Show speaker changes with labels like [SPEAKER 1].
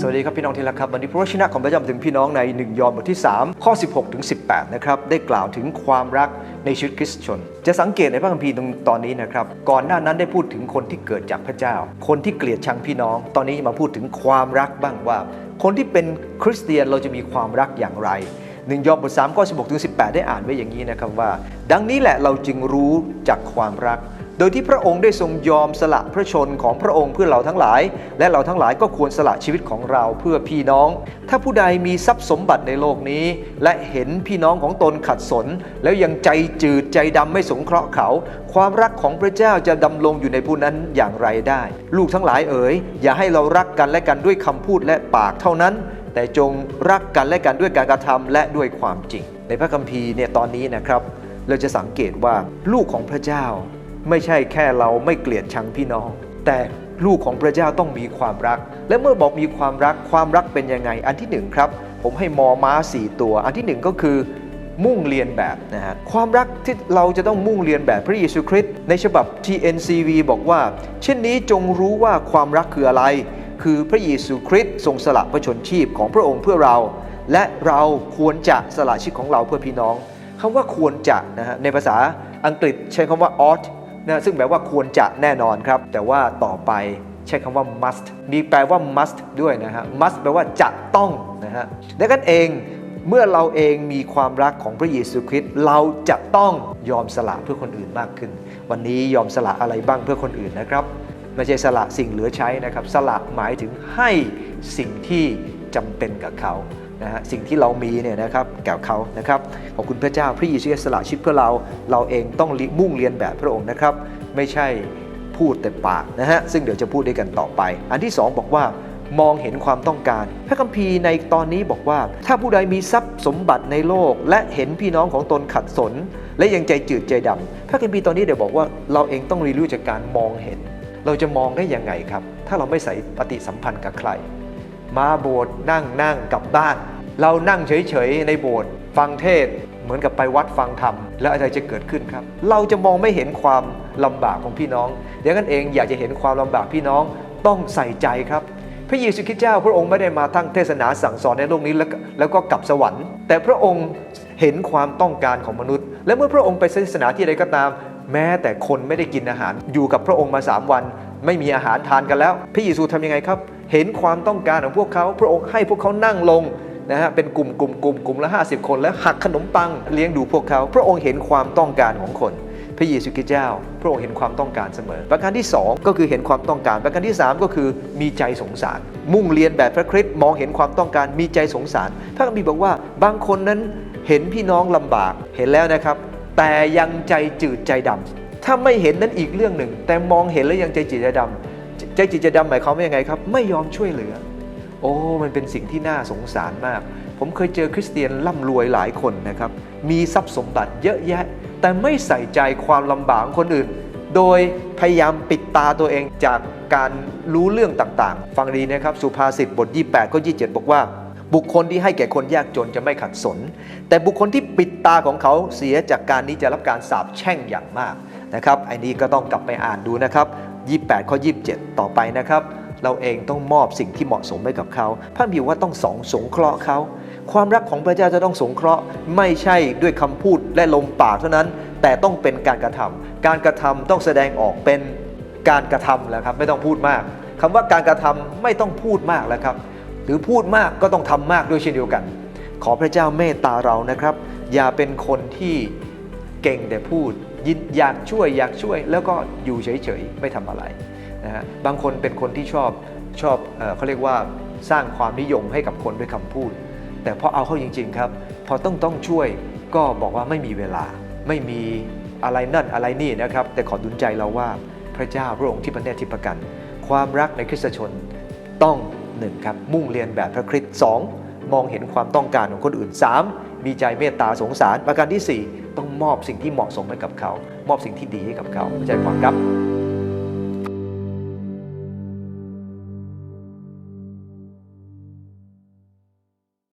[SPEAKER 1] สวัสดีครับพี่น้องที่รักครับวันนี้พระวจนะของพระเจ้ามาถึงพี่น้องใน 1 ยอห์นบทที่ 3 ข้อ 16 ถึง 18 นะครับได้กล่าวถึงความรักในชีวิตคริสตชน จะสังเกตในพระคัมภีร์ตรงตอนนี้นะครับ ก่อนหน้านั้นได้พูดถึงคนที่เกิดจากพระเจ้า คนที่เกลียดชังพี่น้อง ตอนนี้มาพูดถึงความรักบ้างว่า คนที่เป็นคริสเตียนเราจะมีความรักอย่างไรหนึ่งยอห์นบท3ข้อ16ถึง18ได้อ่านไว้อย่างนี้นะครับว่า ดังนี้แหละเราจึงรู้จากความรัก โดยที่พระองค์ได้ทรงยอมสละพระชนของพระองค์เพื่อเราทั้งหลาย และเราทั้งหลายก็ควรสละชีวิตของเราเพื่อพี่น้อง ถ้าผู้ใดมีทรัพย์สมบัติในโลกนี้ และเห็นพี่น้องของตนขัดสน แล้วยังใจจืดใจดำไม่สงเคราะห์เขา ความรักของพระเจ้าจะดำรงอยู่ในผู้นั้นอย่างไรได้ ลูกทั้งหลายเอ๋ยอย่าให้เรารักกันและกันด้วยคำพูดและปากเท่านั้น แต่จงรักกันและกันด้วยการกระทำและด้วยความจริง ในพระคัมภีร์เนี่ยตอนนี้นะครับเราจะสังเกตว่าลูกของพระเจ้า ไม่ใช่แค่เราไม่เกลียดชังพี่น้อง แต่ลูกของพระเจ้าต้องมีความรัก และเมื่อบอกมีความรักความรักเป็นยังไง อันที่หนึ่งครับ ผมให้มอม้าสี่ตัว อันที่หนึ่งก็คือมุ่งเรียนแบบนะฮะความรักที่เราจะต้องมุ่งเรียนแบบพระเยซูคริสต์ในฉบับ TNCV บอกว่า เช่นนี้จงรู้ว่าความรักคืออะไร คือพระเยซูคริสต์ทรงสละพระชนชีพของพระองค์เพื่อเรา และเราควรจะสละชีวิตของเราเพื่อพี่น้องคำว่าควรจะนะฮะในภาษาอังกฤษใช้คำว่า ought นะซึ่งแปลว่าควรจะแน่นอนครับ แต่ว่าต่อไปใช้คำว่า must มีแปลว่า must ด้วยนะฮะ must แปลว่าจะต้องนะฮะดังนั้นเองเมื่อเราเองมีความรักของพระเยซูคริสต์เราจะต้องยอมสละเพื่อคนอื่นมากขึ้น วันนี้ยอมสละอะไรบ้างเพื่อคนอื่นนะครับไม่ใช่สละสิ่งเหลือใช้นะครับ สละหมายถึงให้สิ่งที่จำเป็นกับเขา นะฮะสิ่งที่เรามีเนี่ยนะครับแก่เขานะครับขอบคุณพระเจ้าพระเยซูสละชีวิตเพื่อเราเราเองต้องมุ่งเรียนแบบพระองค์นะครับ ไม่ใช่พูดแต่ปากนะฮะซึ่งเดี๋ยวจะพูดด้วยกันต่อไป อันที่สองบอกว่ามองเห็นความต้องการ พระคัมภีร์ในตอนนี้บอกว่า ถ้าผู้ใดมีทรัพย์สมบัติในโลก และเห็นพี่น้องของตนขัดสน และยังใจจืดใจดำพระคัมภีร์ตอนนี้เดี๋ยวบอกว่าเราเองต้องเรียนรู้จากการมองเห็น เราจะมองได้ยังไงครับ ถ้าเราไม่ใส่ปฏิสัมพันธ์กับใคร มาโบสถ์นั่งนั่งกลับบ้าน เรานั่งเฉยๆในโบสถ์ฟังเทศเหมือนกับไปวัดฟังธรรม แล้วอะไรจะเกิดขึ้นครับ เราจะมองไม่เห็นความลำบากของพี่น้องดังนั้นเองอยากจะเห็นความลำบากพี่น้องต้องใส่ใจครับ พระเยซูคริสต์เจ้าพระองค์ไม่ได้มาทั้งเทศนาสั่งสอนในโลกนี้แล้วแล้วก็กลับสวรรค์ แต่พระองค์เห็นความต้องการของมนุษย์ และเมื่อพระองค์ไปเทศนาที่ใดก็ตาม แม้แต่คนไม่ได้กินอาหาร อยู่กับพระองค์มา3วัน ไม่มีอาหารทานกันแล้ว พระเยซูทำยังไงครับ เห็นความต้องการของพวกเขา พระองค์ให้พวกเขานั่งลงนะฮะเป็นกลุ่มกลุ่มกลุ่มกลุ่มละ 50 คนแล้วหักขนมปังเลี้ยงดูพวกเขา พระองค์เห็นความต้องการของคน พระเยซูคริสต์เจ้า พระองค์เห็นความต้องการเสมอ ประการที่ 2 ก็คือเห็นความต้องการ ประการที่ 3 ก็คือมีใจสงสาร มุ่งเรียนแบบพระคริสต์มองเห็นความต้องการมีใจสงสาร พระคัมภีร์บอกว่าบางคนนั้นเห็นพี่น้องลำบากเห็นแล้วนะครับ แต่ยังใจจืดใจดำถ้าไม่เห็นนั้นอีกเรื่องหนึ่ง แต่มองเห็นแล้วยังใจจืดใจดำ ใจจืดใจดำหมายความว่ายังไงครับ ไม่ยอมช่วยเหลือ โอ้ มันเป็นสิ่งที่น่าสงสารมาก ผมเคยเจอคริสเตียนร่ำรวยหลายคนนะครับ มีทรัพย์สมบัติเยอะแยะ แต่ไม่ใส่ใจความลำบากของคนอื่น โดยพยายามปิดตาตัวเองจากการรู้เรื่องต่างๆ ฟังดีนะครับ สุภาษิตบท 28ข้อ27 บอกว่า บุคคลที่ให้แก่คนยากจนจะไม่ขัดสน แต่บุคคลที่ปิดตาของเขาเสียจากการนี้จะรับการสาปแช่งอย่างมากนะครับไอ้นี้ก็ต้องกลับไปอ่านดูนะครับ 28 ข้อ 27 ต่อไปนะครับ เราเองต้องมอบสิ่งที่เหมาะสมให้กับเขาพระบิวว่าต้องสองสงเคราะห์เขา ความรักของพระเจ้าจะต้องสงเคราะห์ไม่ใช่ด้วยคำพูดและลมปากเท่านั้น แต่ต้องเป็นการกระทำการกระทำต้องแสดงออกเป็นการกระทำแล้วครับไม่ต้องพูดมากคำว่าการกระทำไม่ต้องพูดมากแล้วครับ หรือพูดมากก็ต้องทำมากด้วยเช่นเดียวกัน ขอพระเจ้าเมตตาเรานะครับ อย่าเป็นคนที่เก่งแต่พูด ยินอยากช่วยอยากช่วย แล้วก็อยู่เฉยๆไม่ทำอะไรนะฮะบางคนเป็นคนที่ชอบชอบเอเขาเรียกว่าสร้างความนิยมให้กับคนด้วยคำพูด แต่พอเอาเข้าจริง ๆ ครับ พอต้องต้องช่วยก็บอกว่าไม่มีเวลาไม่มีอะไรนั่นอะไรนี่นะครับ แต่ขอดุลใจเราว่าพระเจ้าพระองค์ที่ประเนตที่ประกัน ความรักในคริสตชนต้องหนึ่งครับมุ่งเรียนแบบพระคริสต์สองมองเห็นความต้องการของคนอื่น 3. มีใจเมตตาสงสารประการที่ 4 ต้องมอบสิ่งที่เหมาะสมให้กับเขา มอบสิ่งที่ดีให้กับเขาใจความครับ